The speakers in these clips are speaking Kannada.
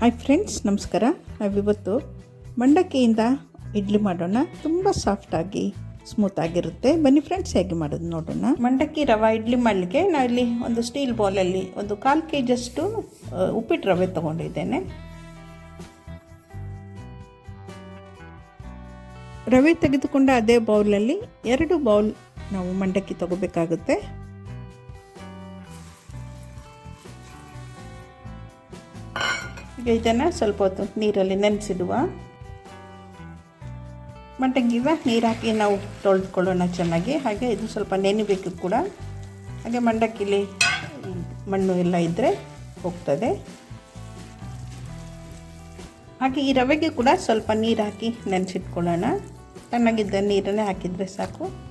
ಹಾಯ್ ಫ್ರೆಂಡ್ಸ್ ನಮಸ್ಕಾರ. ನಾವಿವತ್ತು ಮಂಡಕ್ಕಿಯಿಂದ ಇಡ್ಲಿ ಮಾಡೋಣ. ತುಂಬ ಸಾಫ್ಟಾಗಿ ಸ್ಮೂತ್ ಆಗಿರುತ್ತೆ. ಬನ್ನಿ ಫ್ರೆಂಡ್ಸ್ ಹೇಗೆ ಮಾಡೋದು ನೋಡೋಣ. ಮಂಡಕ್ಕಿ ರವೆ, ಇಡ್ಲಿ ಮಾಡಲಿಕ್ಕೆ ನಾವಿಲ್ಲಿ ಒಂದು ಸ್ಟೀಲ್ ಬೌಲಲ್ಲಿ ಒಂದು ಕಾಲು ಕೆ ಜಿಯಷ್ಟು ಉಪ್ಪಿಟ್ಟು ರವೆ ತೊಗೊಂಡಿದ್ದೇನೆ. ರವೆ ತೆಗೆದುಕೊಂಡ ಅದೇ ಬೌಲಲ್ಲಿ ಎರಡು ಬೌಲ್ ನಾವು ಮಂಡಕ್ಕಿ ತಗೋಬೇಕಾಗುತ್ತೆ. ಈಗ ಇದನ್ನು ಸ್ವಲ್ಪ ಹೊತ್ತು ನೀರಲ್ಲಿ ನೆನೆಸಿಡುವ. ಮಟ್ಟಂಗಿವ ನೀರು ಹಾಕಿ ನಾವು ತೊಳೆದುಕೊಳ್ಳೋಣ ಚೆನ್ನಾಗಿ. ಹಾಗೆ ಇದು ಸ್ವಲ್ಪ ನೆನಿಬೇಕು ಕೂಡ. ಹಾಗೆ ಮಂಡಕ್ಕಿಲಿ ಮಣ್ಣು ಎಲ್ಲ ಇದ್ದರೆ ಹೋಗ್ತದೆ. ಹಾಗೆ ಈ ರವೆಗೆ ಕೂಡ ಸ್ವಲ್ಪ ನೀರು ಹಾಕಿ ನೆನೆಸಿಟ್ಕೊಳ್ಳೋಣ. ಚೆನ್ನಾಗಿದ್ದ ನೀರನ್ನೇ ಹಾಕಿದರೆ ಸಾಕು.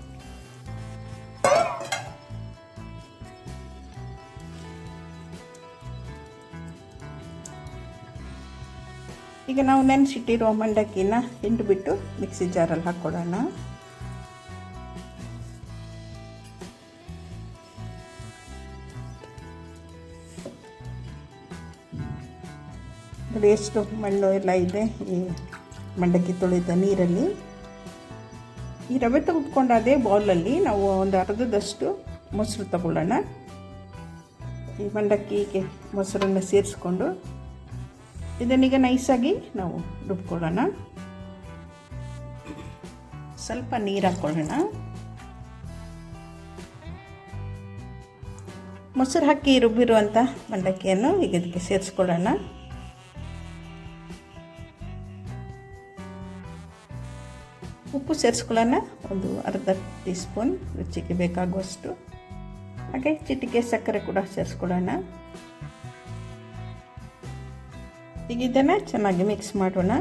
ಈಗ ನಾವು ನೆನೆಸಿಟ್ಟಿರೋ ಮಂಡಕ್ಕಿನ ಹಿಂಡಿಬಿಟ್ಟು ಮಿಕ್ಸಿ ಜಾರಲ್ಲಿ ಹಾಕ್ಕೊಡೋಣ. ನೋಡಿ ಎಷ್ಟು ಮಣ್ಣು ಎಲ್ಲ ಇದೆ ಈ ಮಂಡಕ್ಕಿ ತೊಳೆದ ನೀರಲ್ಲಿ. ಈ ರವೆ ತೆಗೆದುಕೊಂಡು ಅದೇ ಬೌಲಲ್ಲಿ ನಾವು ಒಂದು ಅರ್ಧದಷ್ಟು ಮೊಸರು ತಗೊಳ್ಳೋಣ. ಈ ಮಂಡಕ್ಕಿಗೆ ಮೊಸರನ್ನು ಸೇರಿಸ್ಕೊಂಡು ಇದನ್ನೀಗ ನೈಸಾಗಿ ನಾವು ರುಬ್ಕೊಳ್ಳೋಣ. ಸ್ವಲ್ಪ ನೀರು ಹಾಕ್ಕೊಳ್ಳೋಣ. ಮೊಸರು ಹಾಕಿ ರುಬ್ಬಿರುವಂಥ ಮಂಡಕ್ಕಿಯನ್ನು ಈಗ ಇದಕ್ಕೆ ಸೇರಿಸ್ಕೊಳ್ಳೋಣ. ಉಪ್ಪು ಸೇರಿಸ್ಕೊಳ್ಳೋಣ, ಒಂದು ಅರ್ಧ ಟೀ ಸ್ಪೂನ್ ರುಚಿಗೆ ಬೇಕಾಗುವಷ್ಟು. ಹಾಗೆ ಚಿಟಿಕೆ, ಸಕ್ಕರೆ ಕೂಡ ಸೇರಿಸ್ಕೊಳ್ಳೋಣ. ಈಗ ಇದನ್ನು ಚೆನ್ನಾಗಿ ಮಿಕ್ಸ್ ಮಾಡೋಣ.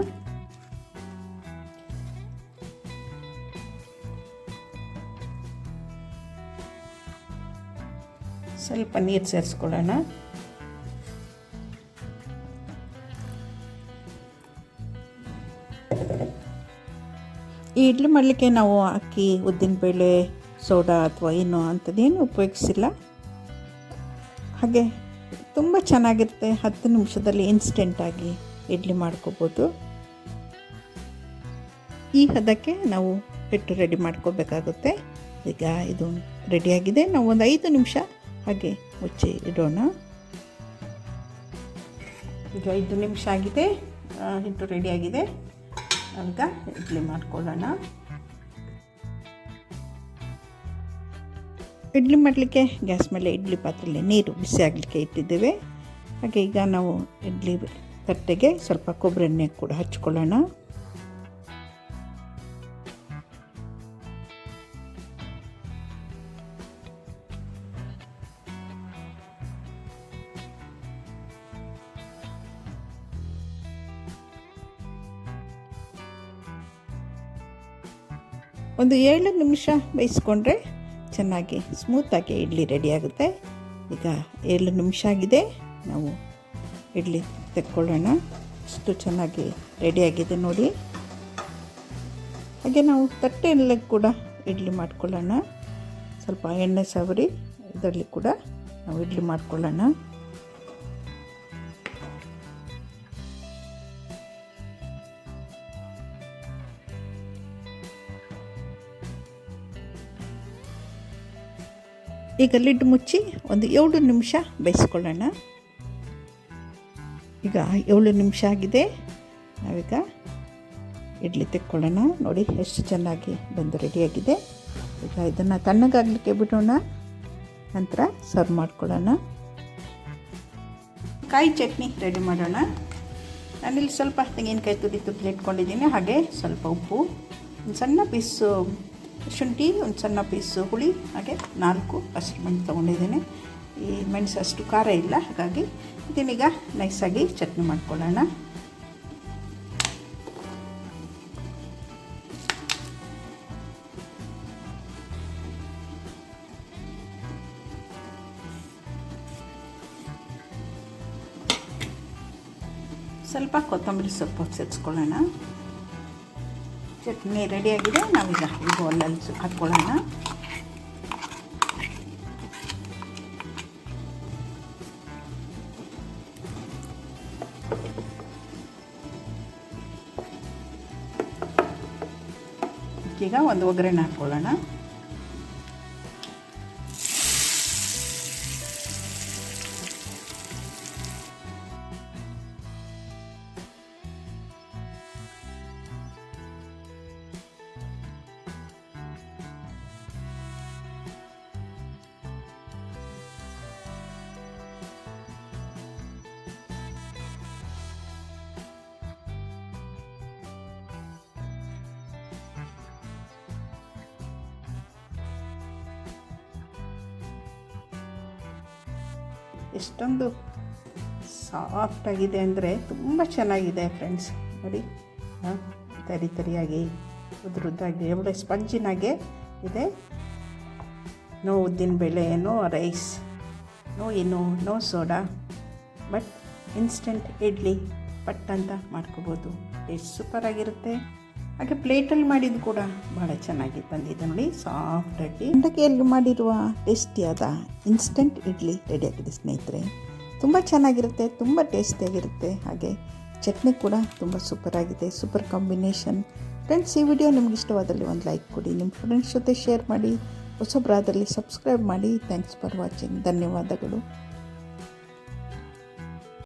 ಸ್ವಲ್ಪ ನೀರು ಸೇರಿಸ್ಕೊಳ್ಳೋಣ. ಈ ಇಡ್ಲಿ ಮಾಡಲಿಕ್ಕೆ ನಾವು ಅಕ್ಕಿ ಉದ್ದಿನಬೇಳೆ ಸೋಡಾ ಅಥವಾ ಏನು ಅಂಥದ್ದೇನು ಉಪಯೋಗಿಸಿಲ್ಲ. ಹಾಗೆ ತುಂಬ ಚೆನ್ನಾಗಿರುತ್ತೆ. ಹತ್ತು ನಿಮಿಷದಲ್ಲಿ ಇನ್ಸ್ಟೆಂಟಾಗಿ ಇಡ್ಲಿ ಮಾಡ್ಕೋಬೋದು. ಈ ಹದಕ್ಕೆ ನಾವು ಹಿಟ್ಟು ರೆಡಿ ಮಾಡ್ಕೋಬೇಕಾಗುತ್ತೆ. ಈಗ ಇದು ರೆಡಿಯಾಗಿದೆ ನಾವು ಒಂದು ಐದು ನಿಮಿಷ ಹಾಗೆ ಮುಚ್ಚಿ ಇಡೋಣ. ಈಗ ಐದು ನಿಮಿಷ ಆಗಿದೆ. ಹಿಟ್ಟು ರೆಡಿಯಾಗಿದೆ ಈಗ ಇಡ್ಲಿ ಮಾಡ್ಕೊಳ್ಳೋಣ. ಇಡ್ಲಿ ಮಾಡಲಿಕ್ಕೆ, ಗ್ಯಾಸ್ ಮೇಲೆ ಇಡ್ಲಿ ಪಾತ್ರೆಯಲ್ಲಿ ನೀರು ಬಿಸಿ ಆಗಲಿಕ್ಕೆ ಇಟ್ಟಿದ್ದೇವೆ. ಹಾಗೆ ಈಗ ನಾವು ಇಡ್ಲಿ ತಟ್ಟೆಗೆ ಸ್ವಲ್ಪ ಕೊಬ್ಬರಿ ಎಣ್ಣೆ ಕೂಡ ಹಚ್ಕೊಳ್ಳೋಣ. ಒಂದು ಏಳು ನಿಮಿಷ ಬೇಯಿಸ್ಕೊಂಡ್ರೆ ಚೆನ್ನಾಗಿ ಸ್ಮೂತಾಗಿ ಇಡ್ಲಿ ರೆಡಿ ಆಗುತ್ತೆ. ಈಗ ಏಳು ನಿಮಿಷ ಆಗಿದೆ. ನಾವು ಇಡ್ಲಿ ತೆಕ್ಕೊಳ್ಳೋಣ. ಅಷ್ಟು ಚೆನ್ನಾಗಿ ರೆಡಿಯಾಗಿದೆ ನೋಡಿ. ಹಾಗೆ ನಾವು ತಟ್ಟೆಯಲ್ಲೇ ಕೂಡ ಇಡ್ಲಿ ಮಾಡ್ಕೊಳ್ಳೋಣ. ಸ್ವಲ್ಪ ಎಣ್ಣೆ ಸವರಿ, ಇದರಲ್ಲಿ ಕೂಡ ನಾವು ಇಡ್ಲಿ ಮಾಡ್ಕೊಳ್ಳೋಣ. ಈಗ ಲಿಡ್ ಮುಚ್ಚಿ ಒಂದು ಏಳು ನಿಮಿಷ ಬೇಯಿಸ್ಕೊಳ್ಳೋಣ. ಈಗ ಏಳು ನಿಮಿಷ ಆಗಿದೆ. ನಾವೀಗ ಇಡ್ಲಿ ತೆಕ್ಕೊಳ್ಳೋಣ. ನೋಡಿ, ಎಷ್ಟು ಚೆನ್ನಾಗಿ ಬಂದು ರೆಡಿಯಾಗಿದೆ ಈಗ ಇದನ್ನು ತಣ್ಣಗಾಗಲಿಕ್ಕೆ ಬಿಡೋಣ. ನಂತರ ಸರ್ವ್ ಮಾಡ್ಕೊಳ್ಳೋಣ. ಕಾಯಿ ಚಟ್ನಿ ರೆಡಿ ಮಾಡೋಣ. ನಾನಿಲ್ಲಿ ಸ್ವಲ್ಪ ತೆಂಗಿನಕಾಯಿ ತುರಿ ತುಪ್ಪಲಿ ಇಟ್ಕೊಂಡಿದ್ದೀನಿ ಹಾಗೆ ಸ್ವಲ್ಪ ಉಪ್ಪು, ಒಂದು ಸಣ್ಣ ಪೀಸು ಶುಂಠಿ ಒಂದು ಸಣ್ಣ ಪೀಸು ಹುಳಿ, ಹಾಗೆ ನಾಲ್ಕು ಹಸಿರು ಮೆಣಸು ತೊಗೊಂಡಿದ್ದೀನಿ. ಈ ಮೆಣಸು ಅಷ್ಟು ಖಾರ ಇಲ್ಲ, ಹಾಗಾಗಿ ಇದನ್ನೀಗ ನೈಸಾಗಿ ಚಟ್ನಿ ಮಾಡ್ಕೊಳ್ಳೋಣ. ಸ್ವಲ್ಪ ಕೊತ್ತಂಬರಿ ಸೊಪ್ಪು ಸೇರಿಸ್ಕೊಳ್ಳೋಣ. ಚಟ್ನಿ ರೆಡಿಯಾಗಿದೆ. ನಾವೀಗ ಈ ಬೌಲಲ್ಲಿ ಹಾಕ್ಕೊಳ್ಳೋಣ ಈಗ ಒಂದು ಒಗ್ಗರಣೆ ಹಾಕ್ಕೊಳ್ಳೋಣ ಎಷ್ಟೊಂದು ಸಾಫ್ಟಾಗಿದೆ ಅಂದರೆ ತುಂಬ ಚೆನ್ನಾಗಿದೆ ಫ್ರೆಂಡ್ಸ್ ನೋಡಿ, ಹಾಂ, ತರಿ ತರಿಯಾಗಿ ಉದ್ರುದ್ದಾಗಿ ಒಳ್ಳೆ ಸ್ಪಂಜಿನಾಗೆ ಇದೆ. ನೋ ಉದ್ದಿನ ಬೇಳೆ, ನೋ ರೈಸ್ ನೋ ಏನು, no soda but instant idli, ಪಟ್ ಅಂತ ಮಾಡ್ಕೋಬೋದು. ಎಷ್ಟು ಸೂಪರಾಗಿರುತ್ತೆ ಹಾಗೆ ಪ್ಲೇಟಲ್ಲಿ ಮಾಡಿದ್ದು ಕೂಡ ಭಾಳ ಚೆನ್ನಾಗಿ ಬಂದಿದೆ ನೋಡಿ ಸಾಫ್ಟಾಗಿ ಮಂಡಕ್ಕಿಯಲ್ಲಿ ಮಾಡಿರುವ ಟೇಸ್ಟಿಯಾದ ಇನ್ಸ್ಟೆಂಟ್ ಇಡ್ಲಿ ರೆಡಿಯಾಗಿದೆ ಸ್ನೇಹಿತರೆ. ತುಂಬ ಚೆನ್ನಾಗಿರುತ್ತೆ, ತುಂಬ ಟೇಸ್ಟಿಯಾಗಿರುತ್ತೆ ಹಾಗೆ ಚಟ್ನಿ ಕೂಡ ತುಂಬ ಸೂಪರಾಗಿದೆ ಸೂಪರ್ ಕಾಂಬಿನೇಷನ್ ಫ್ರೆಂಡ್ಸ್ ಈ ವಿಡಿಯೋ ನಿಮ್ಗೆ ಇಷ್ಟವಾದಲ್ಲಿ ಒಂದು ಲೈಕ್ ಕೊಡಿ, ನಿಮ್ಮ ಫ್ರೆಂಡ್ಸ್ ಜೊತೆ ಶೇರ್ ಮಾಡಿ, ಹೊಸಬ್ರಾದಲ್ಲಿ ಸಬ್ಸ್ಕ್ರೈಬ್ ಮಾಡಿ. ಥ್ಯಾಂಕ್ಸ್ ಫಾರ್ ವಾಚಿಂಗ್ ಧನ್ಯವಾದಗಳು.